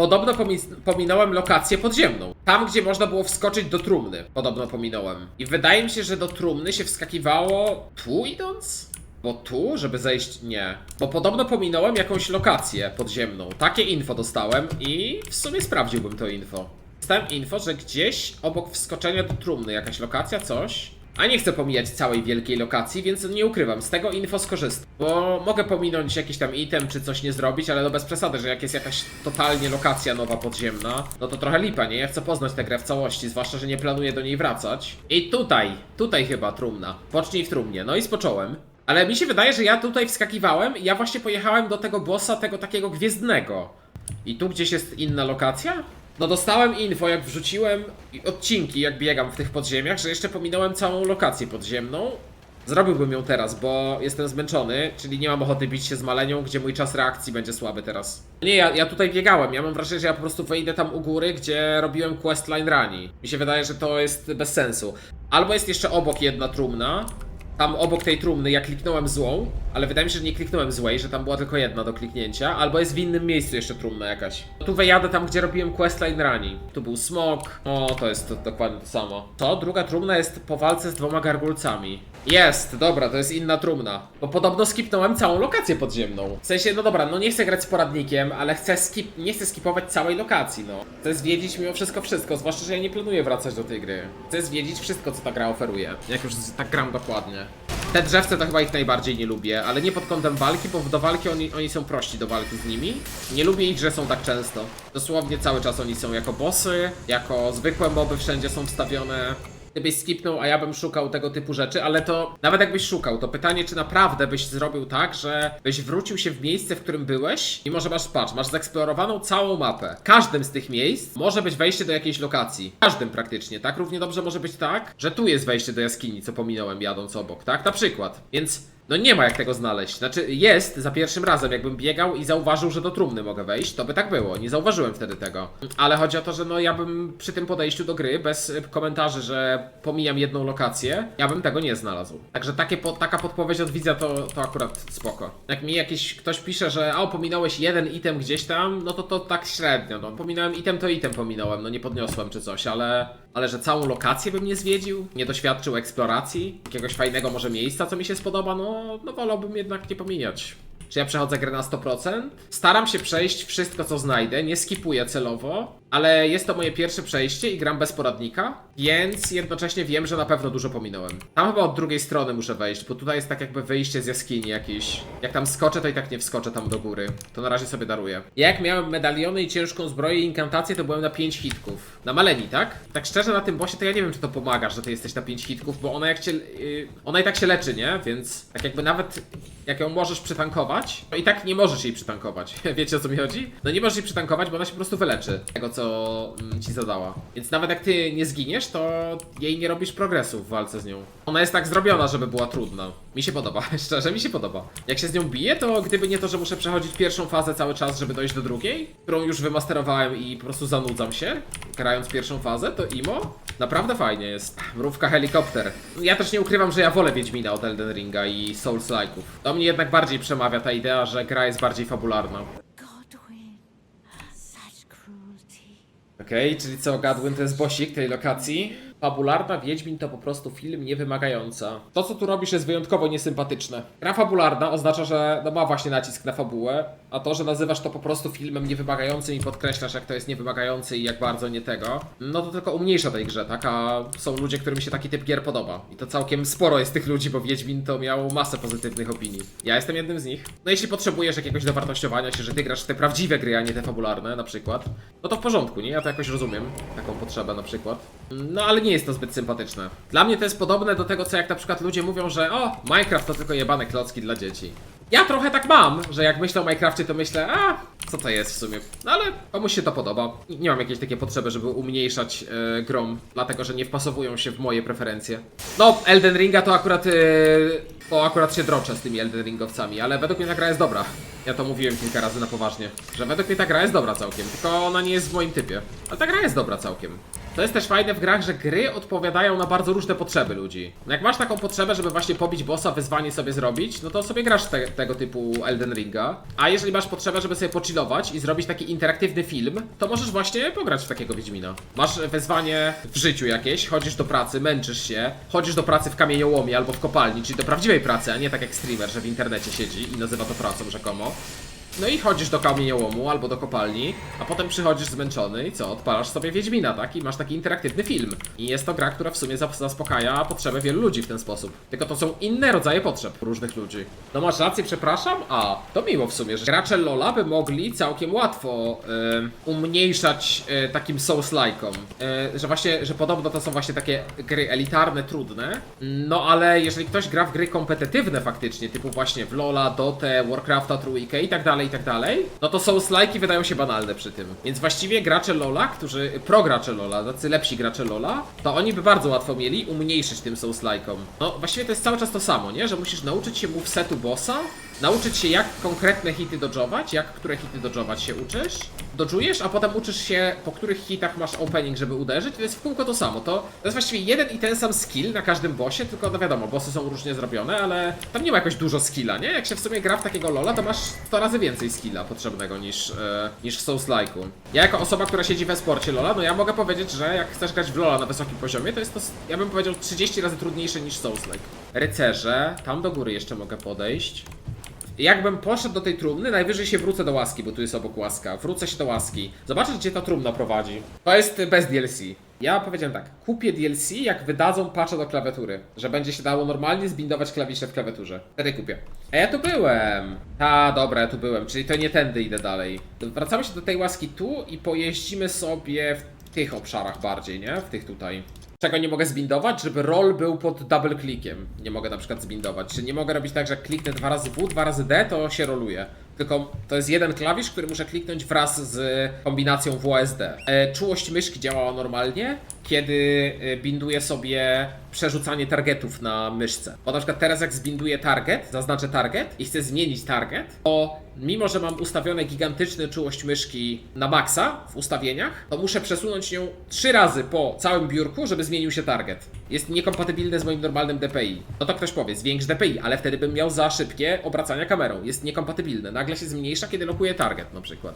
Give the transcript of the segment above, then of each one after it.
Podobno pomi- pominąłem lokację podziemną. Tam, gdzie można było wskoczyć do trumny. Podobno pominąłem. I wydaje mi się, że do trumny się wskakiwało tu idąc? Bo tu, żeby zejść, nie. Bo podobno pominąłem jakąś lokację podziemną. Takie info dostałem i w sumie sprawdziłbym to info. Dostałem info, że gdzieś obok wskoczenia do trumny jakaś lokacja, coś. A nie chcę pomijać całej wielkiej lokacji, więc nie ukrywam, z tego info skorzystam. Bo mogę pominąć jakiś tam item, czy coś nie zrobić, ale no bez przesady, że jak jest jakaś totalnie lokacja nowa podziemna, no to trochę lipa, nie? Ja chcę poznać tę grę w całości, zwłaszcza, że nie planuję do niej wracać. I tutaj, tutaj chyba trumna. Pocznij w trumnie. No i spocząłem. Ale mi się wydaje, że ja tutaj wskakiwałem i ja właśnie pojechałem do tego bossa, tego takiego gwiezdnego. I tu gdzieś jest inna lokacja? No dostałem info, jak wrzuciłem odcinki, jak biegam w tych podziemiach, że jeszcze pominąłem całą lokację podziemną. Zrobiłbym ją teraz, bo jestem zmęczony, czyli nie mam ochoty bić się z malenią, gdzie mój czas reakcji będzie słaby teraz. Nie, ja, ja tutaj biegałem, ja mam wrażenie, że ja po prostu wejdę tam u góry, gdzie robiłem questline rani. Mi się wydaje, że to jest bez sensu. Albo jest jeszcze obok jedna trumna, tam obok tej trumny ja kliknąłem złą, ale wydaje mi się, że nie kliknąłem złej, że tam była tylko jedna do kliknięcia, albo jest w innym miejscu jeszcze trumna jakaś. Tu wyjadę tam, gdzie robiłem questline rani. Tu był smok. O, to jest to, dokładnie to samo. To druga trumna jest po walce z dwoma gargulcami. Jest, dobra, to jest inna trumna. Bo podobno skipnąłem całą lokację podziemną. W sensie, no dobra, no nie chcę grać z poradnikiem, ale chcę skip, nie chcę skipować całej lokacji, no. Chcę zwiedzić mimo wszystko wszystko, zwłaszcza, że ja nie planuję wracać do tej gry. Chcę zwiedzić wszystko, co ta gra oferuje. Jak już tak gram dokładnie. Te drzewce to chyba ich najbardziej nie lubię, ale nie pod kątem walki, bo do walki oni, oni są prości do walki z nimi. Nie lubię ich, że są tak często. Dosłownie cały czas oni są jako bossy, jako zwykłe moby wszędzie są wstawione. Gdybyś skipnął, a ja bym szukał tego typu rzeczy, ale to nawet jakbyś szukał, to pytanie, czy naprawdę byś zrobił tak, że byś wrócił się w miejsce, w którym byłeś, mimo że masz, patrz, masz zeksplorowaną całą mapę. Każdym z tych miejsc może być wejście do jakiejś lokacji. Każdym praktycznie, tak? Równie dobrze może być tak, że tu jest wejście do jaskini, co pominąłem jadąc obok, tak? Na przykład. Więc no nie ma jak tego znaleźć. Znaczy jest za pierwszym razem, jakbym biegał i zauważył, że do trumny mogę wejść, to by tak było. Nie zauważyłem wtedy tego. Ale chodzi o to, że no ja bym przy tym podejściu do gry, bez y, komentarzy, że pomijam jedną lokację, ja bym tego nie znalazł. Także takie po, taka podpowiedź od widza to, to akurat spoko. Jak mi jakiś ktoś pisze, że a pominąłeś jeden item gdzieś tam, no to to tak średnio. No pominąłem item, to item pominąłem, no nie podniosłem czy coś, ale ale że całą lokację bym nie zwiedził, nie doświadczył eksploracji, jakiegoś fajnego może miejsca, co mi się spodoba, no, no wolałbym jednak nie pomijać. Czy ja przechodzę grę na 100%? Staram się przejść wszystko, co znajdę, nie skipuję celowo, ale jest to moje pierwsze przejście i gram bez poradnika, więc jednocześnie wiem, że na pewno dużo pominąłem. Tam chyba od drugiej strony muszę wejść, bo tutaj jest tak jakby wyjście z jaskini jakieś. Jak tam skoczę, to i tak nie wskoczę tam do góry. To na razie sobie daruję. Ja jak miałem medaliony i ciężką zbroję i inkantację, to byłem na 5 hitków. Na Maleni, tak? Tak szczerze na tym bossie to ja nie wiem, czy to pomaga, że ty jesteś na 5 hitków, bo ona jak cię... Yy, ona i tak się leczy, nie? Więc tak jakby nawet jak ją możesz przytankować, to i tak nie możesz jej przytankować. Wiecie o co mi chodzi? No nie możesz jej przytankować, bo ona się po prostu wyleczy tego, co mm, ci zadała. Więc nawet jak ty nie zginiesz, to jej nie robisz progresu w walce z nią. Ona jest tak zrobiona, żeby była trudna. Mi się podoba, szczerze mi się podoba. Jak się z nią bije, to gdyby nie to, że muszę przechodzić pierwszą fazę cały czas, żeby dojść do drugiej, którą już wymasterowałem i po prostu zanudzam się, grając pierwszą fazę, to imo naprawdę fajnie jest. Mrówka helikopter. Ja też nie ukrywam, że ja wolę Wiedźmina od Elden Ringa i Souls-like'ów. Do mnie jednak bardziej przemawia ta idea, że gra jest bardziej fabularna. Okej, czyli co, Gadwin to jest bosik tej lokacji? Fabularna Wiedźmin to po prostu film niewymagająca. To, co tu robisz, jest wyjątkowo niesympatyczne. Gra fabularna oznacza, że no ma właśnie nacisk na fabułę, a to, że nazywasz to po prostu filmem niewymagającym i podkreślasz, jak to jest niewymagający i jak bardzo nie tego, no to tylko umniejsza tej grze, tak? A są ludzie, którym się taki typ gier podoba. I to całkiem sporo jest tych ludzi, bo Wiedźmin to miał masę pozytywnych opinii. Ja jestem jednym z nich. No jeśli potrzebujesz jakiegoś dowartościowania się, że ty grasz te prawdziwe gry, a nie te fabularne na przykład, no to w porządku, nie? Ja to jakoś rozumiem, taką potrzebę na przykład. No ale nie jest to zbyt sympatyczne. Dla mnie to jest podobne do tego, co jak na przykład ludzie mówią, że o, Minecraft to tylko jebane klocki dla dzieci. Ja trochę tak mam, że jak myślę o Minecrafcie, to myślę, a, co to jest w sumie. No ale komuś się to podoba. Nie mam jakiejś takiej potrzeby, żeby umniejszać e, grom, dlatego że nie wpasowują się w moje preferencje. No, Elden Ringa to akurat, e, to akurat się droczę z tymi Elden Ringowcami, ale według mnie ta gra jest dobra. Ja to mówiłem kilka razy na poważnie, że według mnie ta gra jest dobra całkiem, tylko ona nie jest w moim typie. Ale ta gra jest dobra całkiem. To jest też fajne w grach, że gry odpowiadają na bardzo różne potrzeby ludzi. No jak masz taką potrzebę, żeby właśnie pobić bossa, wyzwanie sobie zrobić, no to sobie grasz te, tego typu Elden Ringa. A jeżeli masz potrzebę, żeby sobie pochillować i zrobić taki interaktywny film, to możesz właśnie pograć w takiego Wiedźmina. Masz wyzwanie w życiu jakieś, chodzisz do pracy, męczysz się, chodzisz do pracy w kamieniołomie albo w kopalni, czyli do prawdziwej pracy, a nie tak jak streamer, że w internecie siedzi i nazywa to pracą rzekomo. No i chodzisz do kamieniołomu albo do kopalni, a potem przychodzisz zmęczony i co? Odpalasz sobie Wiedźmina, tak? I masz taki interaktywny film. I jest to gra, która w sumie zas- zaspokaja potrzeby wielu ludzi w ten sposób. Tylko to są inne rodzaje potrzeb różnych ludzi. No masz rację, przepraszam? A, to miło w sumie, że gracze Lola by mogli całkiem łatwo umniejszać e, takim Souls-like'om. E, że właśnie, że podobno to są właśnie takie gry elitarne, trudne. No ale jeżeli ktoś gra w gry kompetytywne faktycznie, typu właśnie w Lola, Dotę, Warcrafta, Trójkę i tak dalej, i tak dalej, no to Souls-like'i wydają się banalne przy tym. Więc właściwie gracze Lola, którzy, pro gracze Lola, tacy lepsi gracze Lola, to oni by bardzo łatwo mieli umniejszyć tym Souls-like'om. No właściwie to jest cały czas to samo, nie? Że musisz nauczyć się movesetu bossa, nauczyć się jak konkretne hity dodżować, jak które hity dodżować się uczysz, dodżujesz, a potem uczysz się po których hitach masz opening, żeby uderzyć, to jest w kółko to samo. To, to jest właściwie jeden i ten sam skill na każdym bossie, tylko no wiadomo, bossy są różnie zrobione, ale tam nie ma jakoś dużo skilla, nie? Jak się w sumie gra w takiego lola, to masz 100 razy więcej skilla potrzebnego niż, e, niż w Souls-like'u. Ja jako osoba, która siedzi we sporcie lola, no ja mogę powiedzieć, że jak chcesz grać w lola na wysokim poziomie, to jest to, ja bym powiedział 30 razy trudniejsze niż Souls-like. Rycerze, tam do góry jeszcze mogę podejść. Jakbym poszedł do tej trumny, najwyżej się wrócę do łaski, bo tu jest obok łaska. Wrócę się do łaski. Zobaczę, gdzie ta trumna prowadzi. To jest bez DLC. Ja powiedziałem tak, kupię DLC, jak wydadzą patcha do klawiatury. Że będzie się dało normalnie zbindować klawisze w klawiaturze. Wtedy kupię. A ja tu byłem. Ta, dobra, ja tu byłem, czyli to nie tędy idę dalej. Wracamy się do tej łaski tu i pojeździmy sobie w tych obszarach bardziej, nie? W tych tutaj. Czego nie mogę zbindować? Żeby roll był pod double clickiem. Nie mogę na przykład zbindować. Czy nie mogę robić tak, że kliknę dwa razy W, dwa razy D, to się roluje. Tylko to jest jeden klawisz, który muszę kliknąć wraz z kombinacją WASD. E, czułość myszki działała normalnie, kiedy e, binduję sobie przerzucanie targetów na myszce. Bo na przykład teraz jak zbinduję target, zaznaczę target i chcę zmienić target, to mimo, że mam ustawione gigantyczne czułość myszki na maksa w ustawieniach, to muszę przesunąć ją trzy razy po całym biurku, żeby zmienił się target. Jest niekompatybilne z moim normalnym DPI. No to ktoś powie, zwiększ DPI, ale wtedy bym miał za szybkie obracania kamerą. Jest niekompatybilne. Nagle się zmniejsza, kiedy lokuję target na przykład.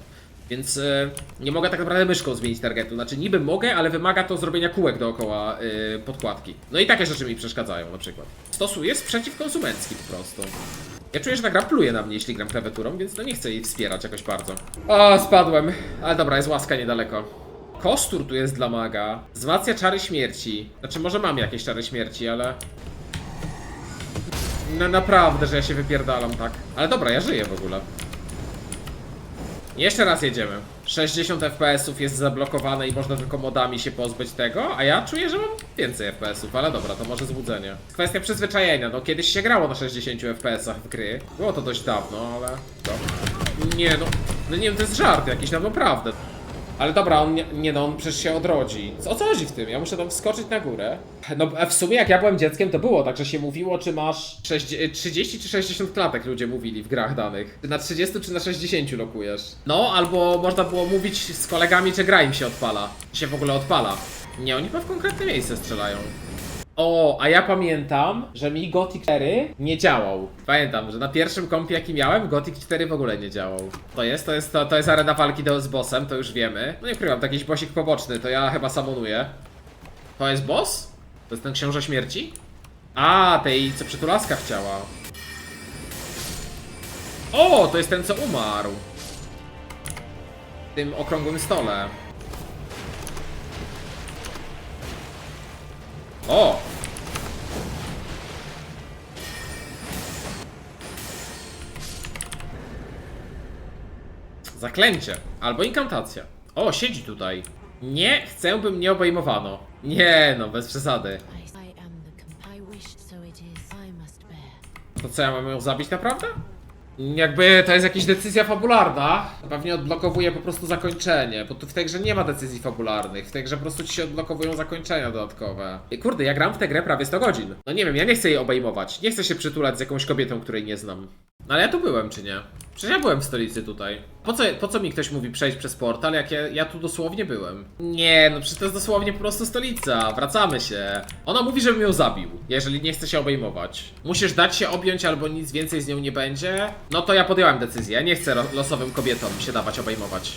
Więc e, nie mogę tak naprawdę myszką zmienić targetu. Znaczy niby mogę, ale wymaga to zrobienia kółek dookoła e, podkładki. No i takie rzeczy mi przeszkadzają na przykład. Stosuję sprzeciw konsumencki po prostu. Ja czuję, że ta gra pluje na mnie, jeśli gram klawiaturą, więc no nie chcę jej wspierać jakoś bardzo. O, spadłem. Ale dobra, jest łaska niedaleko. Kostur tu jest dla maga. Wzmacnia czary śmierci. Znaczy, może mam jakieś czary śmierci, ale... No naprawdę, że ja się wypierdalam tak. Ale dobra, ja żyję w ogóle. Jeszcze raz jedziemy. 60 FPS-ów jest zablokowane i można tylko modami się pozbyć tego, a ja czuję, że mam więcej FPS-ów, ale dobra, to może złudzenie. Kwestia przyzwyczajenia, no kiedyś się grało na 60 FPS-ach w gry. Było to dość dawno, ale... Nie no, no nie wiem, to jest żart jakiś, no naprawdę. Ale dobra, on nie, nie no, on przecież się odrodzi. O co chodzi w tym? Ja muszę tam wskoczyć na górę. No w sumie jak ja byłem dzieckiem to było, tak że się mówiło czy masz 6, 30 czy 60 klatek ludzie mówili w grach danych. Na 30 czy na 60 lokujesz. No, albo można było mówić z kolegami, czy gra im się odpala. Czy się w ogóle odpala. Nie, oni chyba w konkretne miejsce strzelają. O, a ja pamiętam, że mi Gothic 4 nie działał. Pamiętam, że na pierwszym kompie jaki miałem, Gothic 4 w ogóle nie działał. To jest, to jest, to, to jest arena walki do, z bossem, to już wiemy. No nie ukrywam, to jakiś bossik poboczny, to ja chyba samonuję. To jest boss? To jest ten książę śmierci? A, tej, co przytulaska chciała. O, to jest ten, co umarł. W tym okrągłym stole. O! Zaklęcie. Albo inkantacja. O, siedzi tutaj. Nie chcę, by mnie obejmowano. Nie, no, bez przesady. To co, ja mam ją zabić naprawdę? Jakby to jest jakaś decyzja fabularna, pewnie odblokowuje po prostu zakończenie, bo tu w tej grze nie ma decyzji fabularnych, w tej grze po prostu ci się odblokowują zakończenia dodatkowe. I kurde, ja gram w tę grę prawie 100 godzin. No nie wiem, ja nie chcę jej obejmować, nie chcę się przytulać z jakąś kobietą, której nie znam. No ale ja tu byłem, czy nie? Przecież ja byłem w stolicy tutaj. Po co, po co mi ktoś mówi przejść przez portal, jak ja, ja tu dosłownie byłem? Nie, no przecież to jest dosłownie po prostu stolica. Wracamy się. Ona mówi, żebym ją zabił, jeżeli nie chce się obejmować. Musisz dać się objąć, albo nic więcej z nią nie będzie. No to ja podjąłem decyzję. Nie chcę losowym kobietom się dawać obejmować.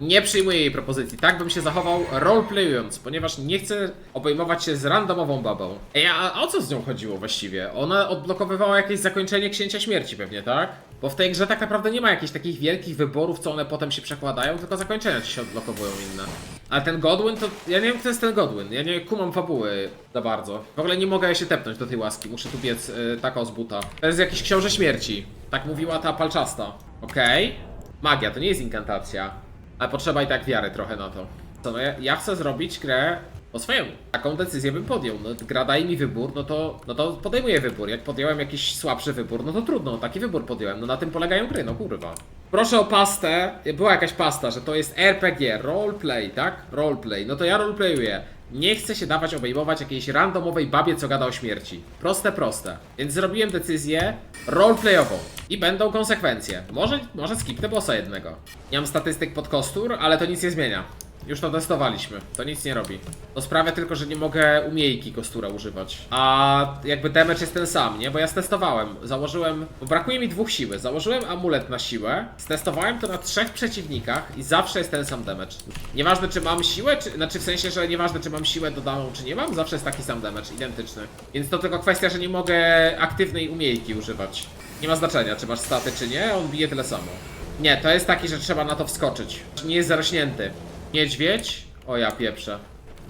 Nie przyjmuję jej propozycji. Tak bym się zachował roleplayując, ponieważ nie chcę obejmować się z randomową babą. Ej, a o co z nią chodziło właściwie? Ona odblokowywała jakieś zakończenie Księcia Śmierci pewnie, tak? Bo w tej grze tak naprawdę nie ma jakichś takich wielkich wyborów, co one potem się przekładają, tylko zakończenia ci się odblokowują inne. Ale ten Godwin to... Ja nie wiem, kto jest ten Godwin. Ja nie kumam fabuły za bardzo. W ogóle nie mogę się tepnąć do tej łaski. Muszę tu biec y, taka z buta. To jest jakiś książę śmierci. Tak mówiła ta palczasta. Okej. Magia, to nie jest inkantacja. Ale potrzeba i tak wiary trochę na to. Co, no ja, ja chcę zrobić grę po swojemu. Taką decyzję bym podjął. No, gra daje mi wybór, no to, no to podejmuję wybór. Jak podjąłem jakiś słabszy wybór, no to trudno, taki wybór podjąłem. No na tym polegają gry, no kurwa. Proszę o pastę. Była jakaś pasta, że to jest RPG, roleplay, tak? Roleplay. No to ja roleplayuję. Nie chcę się dawać obejmować jakiejś randomowej babie, co gada o śmierci. Proste, proste. Więc zrobiłem decyzję roleplayową. I będą konsekwencje. Może, może skipnę bossa jednego. Nie mam statystyk pod kostur, ale to nic nie zmienia. Już to testowaliśmy. To nic nie robi. To sprawia tylko, że nie mogę umiejki kostura używać. A jakby damage jest ten sam, nie? Bo ja stestowałem. Założyłem... Bo brakuje mi dwóch siły. Założyłem amulet na siłę. Stestowałem to na trzech przeciwnikach i zawsze jest ten sam damage. Nieważne czy mam siłę, czy... Znaczy w sensie, że nieważne czy mam siłę dodaną, czy nie mam, zawsze jest taki sam damage. Identyczny. Więc to tylko kwestia, że nie mogę aktywnej umiejki używać. Nie ma znaczenia, czy masz staty, czy nie. On bije tyle samo. Nie, to jest taki, że trzeba na to wskoczyć. Nie jest zarośnięty. Niedźwiedź? O ja pieprzę.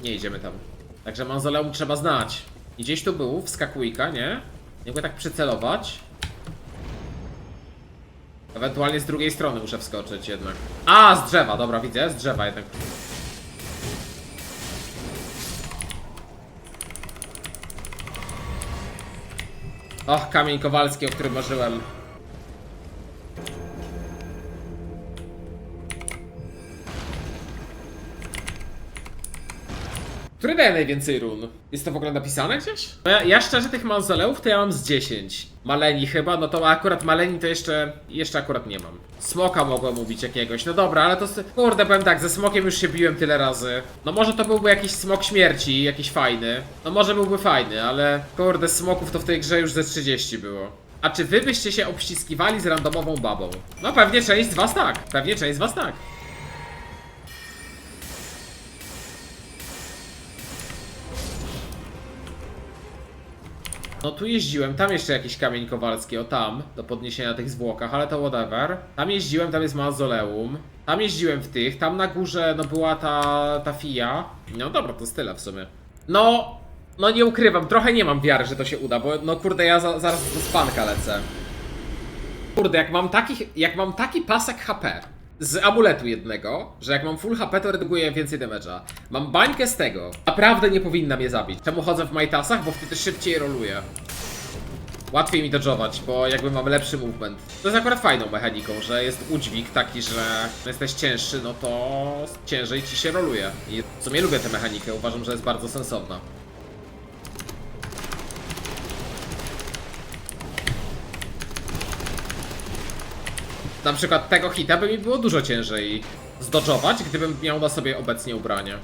Nie idziemy tam. Także mauzoleum trzeba znać. I gdzieś tu był, wskakujka, nie? Nie mogę tak przycelować. Ewentualnie z drugiej strony muszę wskoczyć jednak. A, z drzewa, dobra, widzę, z drzewa jednak. Och, kamień kowalski, o którym marzyłem. Który daje najwięcej run? Jest to w ogóle napisane gdzieś? No Ja, ja szczerze tych mauzoleów to ja mam z 10. Maleni chyba, no to akurat Maleni to jeszcze, jeszcze akurat nie mam. Smoka mogłem mówić jakiegoś, no dobra, ale to kurde powiem tak, ze smokiem już się biłem tyle razy. No może to byłby jakiś smok śmierci, jakiś fajny. No może byłby fajny, ale kurde smoków to w tej grze już ze 30 było. A czy wy byście się obściskiwali z randomową babą? No pewnie część z was tak, pewnie część z was tak. No tu jeździłem, tam jeszcze jakiś kamień kowalski, o tam, do podniesienia tych zwłokach, ale to whatever. Tam jeździłem, tam jest mauzoleum. Tam jeździłem w tych, tam na górze no była ta, ta fija. No dobra, to tyle w sumie. No, no nie ukrywam, trochę nie mam wiary, że to się uda, bo no kurde ja za, zaraz do spanka lecę. Kurde, jak mam, takich, jak mam taki pasek HP z amuletu jednego, że jak mam full HP, to redukuję więcej damage'a. Mam bańkę z tego. Naprawdę nie powinna mnie zabić. Czemu chodzę w majtasach? Bo wtedy szybciej roluję. Łatwiej mi dodżować, bo jakby mam lepszy movement. To jest akurat fajną mechaniką, że jest udźwig taki, że jesteś cięższy, no to ciężej ci się roluje. I w sumie lubię tę mechanikę, uważam, że jest bardzo sensowna. Na przykład tego hita by mi było dużo ciężej zdodżować, gdybym miał na sobie obecnie ubranie.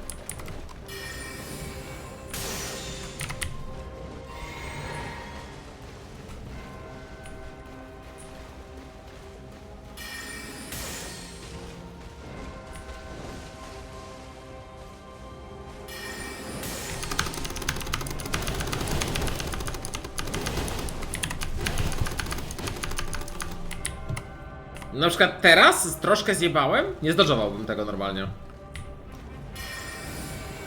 Na przykład teraz troszkę zjebałem, nie zdodżowałbym tego normalnie.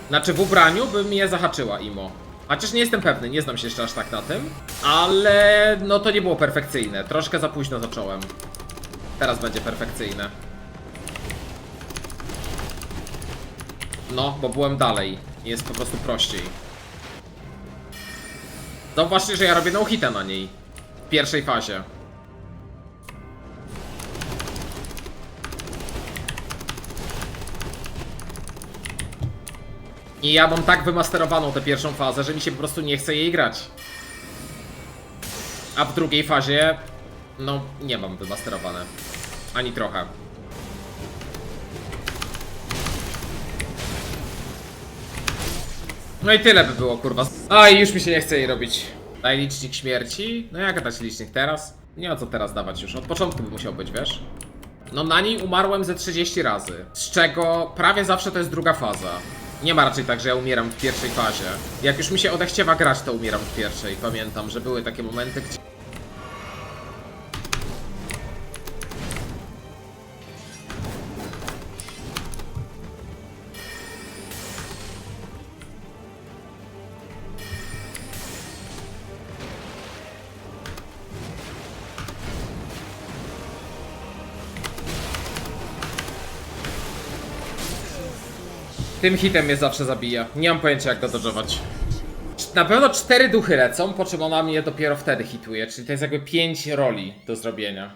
Znaczy w ubraniu by mnie zahaczyła imo. Chociaż nie jestem pewny, nie znam się jeszcze aż tak na tym. Ale no to nie było perfekcyjne. Troszkę za późno zacząłem. Teraz będzie perfekcyjne. No, bo byłem dalej. Jest po prostu prościej. Zauważcie, że ja robię no na niej. W pierwszej fazie. I ja mam tak wymasterowaną tę pierwszą fazę, że mi się po prostu nie chce jej grać. A w drugiej fazie, no nie mam wymasterowane. Ani trochę. No i tyle by było, kurwa. A i już mi się nie chce jej robić. Daj licznik śmierci. No jak dać licznik teraz? Nie ma co teraz dawać już. Od początku by musiał być, wiesz? No na niej umarłem ze 30 razy. Z czego prawie zawsze to jest druga faza. Nie ma raczej tak, że ja umieram w pierwszej fazie. Jak już mi się odechciewa grać, to umieram w pierwszej. Pamiętam, że były takie momenty, gdzie... Tym hitem mnie zawsze zabija. Nie mam pojęcia jak go dodżować. Na pewno cztery duchy lecą, po czym ona mnie dopiero wtedy hituje, czyli to jest jakby pięć roli do zrobienia.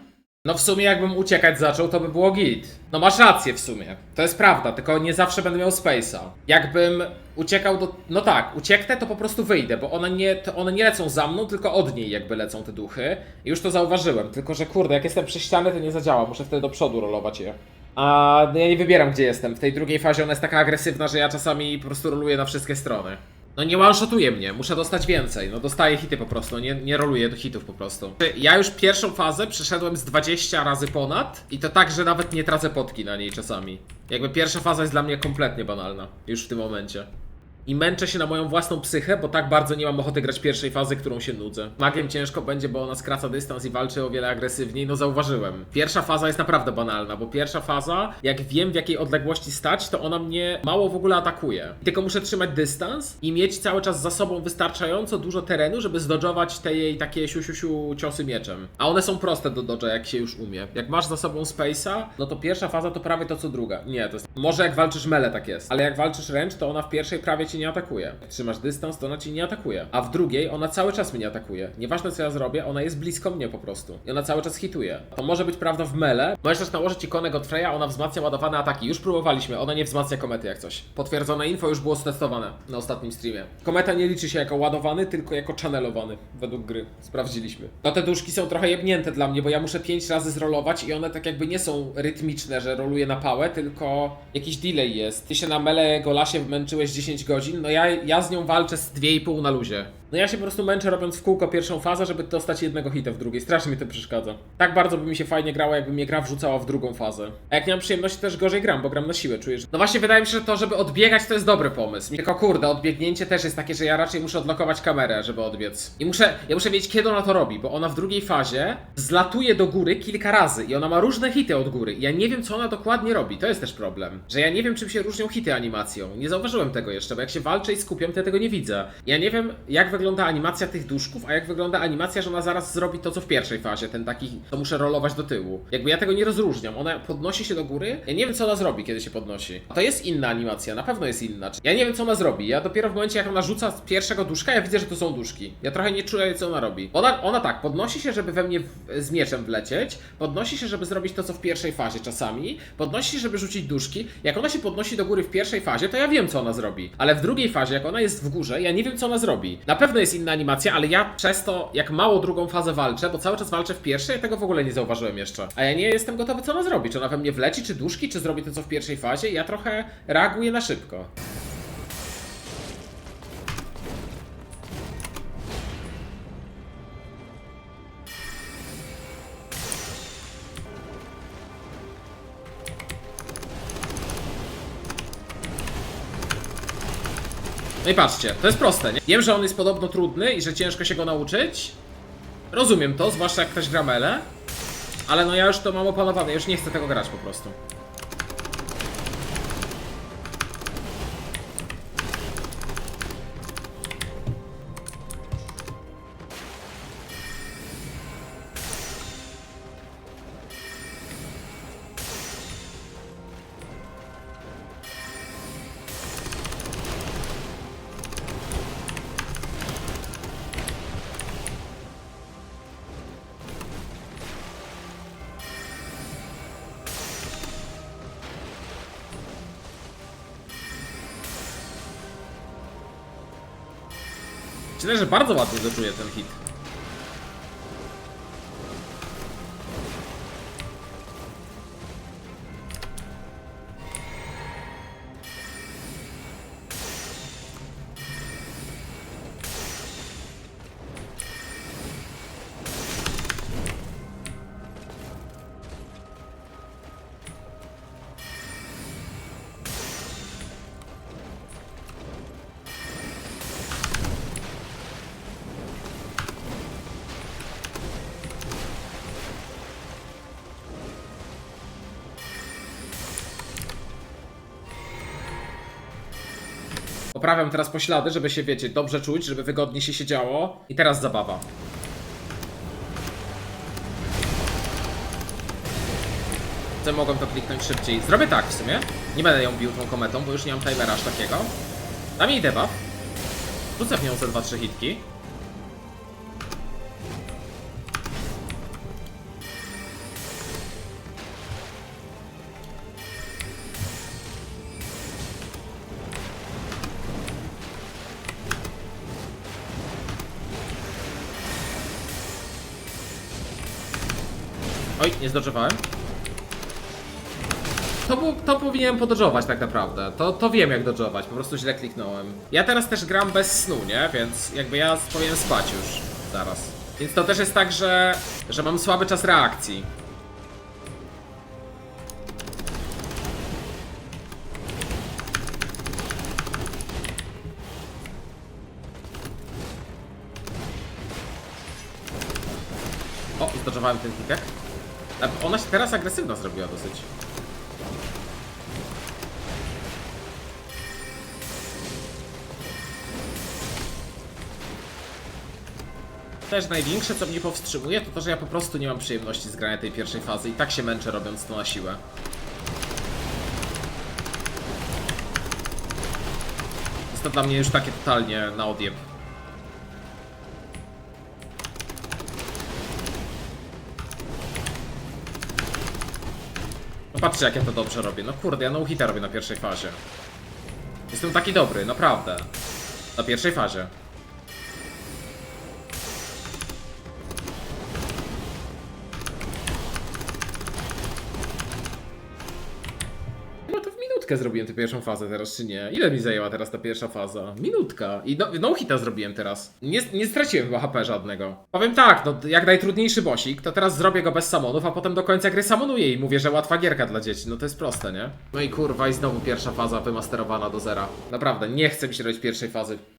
No w sumie jakbym uciekać zaczął, to by było git. No masz rację w sumie. To jest prawda, tylko nie zawsze będę miał space'a. Jakbym uciekał do... No tak, ucieknę to po prostu wyjdę, bo one nie, one nie lecą za mną, tylko od niej jakby lecą te duchy. I już to zauważyłem, tylko że kurde, jak jestem przy ścianie to nie zadziała, muszę wtedy do przodu rolować je. A no ja nie wybieram gdzie jestem. W tej drugiej fazie ona jest taka agresywna, że ja czasami po prostu roluję na wszystkie strony. No nie one-shotuje mnie, muszę dostać więcej. No dostaję hity po prostu, nie, nie roluję do hitów po prostu. Ja już pierwszą fazę przeszedłem z 20 razy ponad i to tak, że nawet nie tracę potki na niej czasami. Jakby pierwsza faza jest dla mnie kompletnie banalna, już w tym momencie. I męczę się na moją własną psychę, bo tak bardzo nie mam ochoty grać pierwszej fazy, którą się nudzę. Magiem ciężko będzie, bo ona skraca dystans i walczy o wiele agresywniej, no zauważyłem. Pierwsza faza jest naprawdę banalna, bo pierwsza faza, jak wiem w jakiej odległości stać, to ona mnie mało w ogóle atakuje. Tylko muszę trzymać dystans i mieć cały czas za sobą wystarczająco dużo terenu, żeby zdodżować te jej takie siu-siu-siu ciosy mieczem. A one są proste do dodża, jak się już umie. Jak masz za sobą space'a, no to pierwsza faza to prawie to co druga. Nie, to jest... Może jak walczysz mele tak jest, ale jak walczysz ręcz, to ona w pierwszej prawie cię nie atakuje. Trzymasz dystans, to ona cię nie atakuje. A w drugiej ona cały czas mnie atakuje. Nieważne co ja zrobię, ona jest blisko mnie po prostu. I ona cały czas hituje. To może być prawda w mele. Możesz też nałożyć ikonę Godfreya, ona wzmacnia ładowane ataki. Już próbowaliśmy, ona nie wzmacnia komety jak coś. Potwierdzone info już było testowane na ostatnim streamie. Kometa nie liczy się jako ładowany, tylko jako channelowany według gry. Sprawdziliśmy. No te duszki są trochę jebnięte dla mnie, bo ja muszę 5 razy zrolować i one tak jakby nie są rytmiczne, że roluję na pałę, tylko jakiś delay jest. Ty się na mele Golasie męczyłeś 10 godzin, no ja, ja z nią walczę z 2,5 na luzie. No ja się po prostu męczę robiąc w kółko pierwszą fazę, żeby dostać jednego hita w drugiej. Strasznie mi to przeszkadza. Tak bardzo by mi się fajnie grało, jakby mnie gra wrzucała w drugą fazę. A jak nie mam przyjemności, też gorzej gram, bo gram na siłę, czuję, że... No właśnie, wydaje mi się, że to, żeby odbiegać, to jest dobry pomysł. Tylko kurde, odbiegnięcie też jest takie, że ja raczej muszę odlokować kamerę, żeby odbiec. I muszę, ja muszę wiedzieć, kiedy ona to robi, bo ona w drugiej fazie zlatuje do góry kilka razy i ona ma różne hity od góry. I ja nie wiem, co ona dokładnie robi. To jest też problem. Że ja nie wiem, czym się różnią hity animacją. Nie zauważyłem tego jeszcze, bo jak się walczę i skupiam, to ja tego nie widzę. Ja nie wiem, jak wygląda animacja tych duszków, a jak wygląda animacja, że ona zaraz zrobi to, co w pierwszej fazie, ten taki, to muszę rolować do tyłu. Jakby ja tego nie rozróżniam. Ona podnosi się do góry, ja nie wiem, co ona zrobi, kiedy się podnosi. A to jest inna animacja, na pewno jest inna. Ja nie wiem, co ona zrobi. Ja dopiero w momencie, jak ona rzuca z pierwszego duszka, ja widzę, że to są duszki. Ja trochę nie czuję, co ona robi. Ona, ona tak, podnosi się, żeby we mnie w, z mieczem wlecieć, podnosi się, żeby zrobić to, co w pierwszej fazie czasami, podnosi się, żeby rzucić duszki. Jak ona się podnosi do góry w pierwszej fazie, to ja wiem, co ona zrobi. Ale w drugiej fazie, jak ona jest w górze, ja nie wiem, co ona zrobi. Na pewno jest inna animacja, ale ja przez to, jak mało drugą fazę walczę, bo cały czas walczę w pierwszej, ja tego w ogóle nie zauważyłem jeszcze. A ja nie jestem gotowy, co ona zrobi. Czy ona we mnie wleci, czy duszki, czy zrobi to, co w pierwszej fazie. Ja trochę reaguję na szybko. Patrzcie, to jest proste, nie? Wiem, że on jest podobno trudny i że ciężko się go nauczyć. Rozumiem to, zwłaszcza jak ktoś gra mele. Ale no ja już to mam opanowane, już nie chcę tego grać po prostu. Myślę, że bardzo ładnie doczuję ten hit. Poprawiam teraz poślady, żeby się, wiecie, dobrze czuć, żeby wygodnie się siedziało. I teraz zabawa. Co mogłem to kliknąć szybciej? Zrobię tak w sumie. Nie będę ją bił tą kometą, bo już nie mam timera aż takiego. Dam jej debuff. Rzucę w nią ze 2-3 hitki. Nie zdążowałem. To, był, to powinienem pododżować tak naprawdę. To, to wiem jak dodżować, po prostu źle kliknąłem. Ja teraz też gram bez snu, nie? Więc jakby ja powinien spać już zaraz. Więc to też jest tak, że, że mam słaby czas reakcji. O, zdodżowałem ten hitek. Ona się teraz agresywna zrobiła dosyć. Też największe, co mnie powstrzymuje, to to, że ja po prostu nie mam przyjemności z grania tej pierwszej fazy i tak się męczę robiąc to na siłę. Jest to dla mnie już takie totalnie na odjeb. Patrzcie jak ja to dobrze robię. No kurde, ja no hita robię na pierwszej fazie. Jestem taki dobry, naprawdę. Na pierwszej fazie. Minutkę zrobiłem tę pierwszą fazę teraz, czy nie? Ile mi zajęła teraz ta pierwsza faza? Minutka. I no, no hita zrobiłem teraz. Nie, nie straciłem chyba HP żadnego. Powiem tak, no jak najtrudniejszy bosik, to teraz zrobię go bez samonów, a potem do końca gry samonuję i mówię, że łatwa gierka dla dzieci. No to jest proste, nie? No i kurwa, i znowu pierwsza faza wymasterowana do zera. Naprawdę, nie chcę mi się robić pierwszej fazy.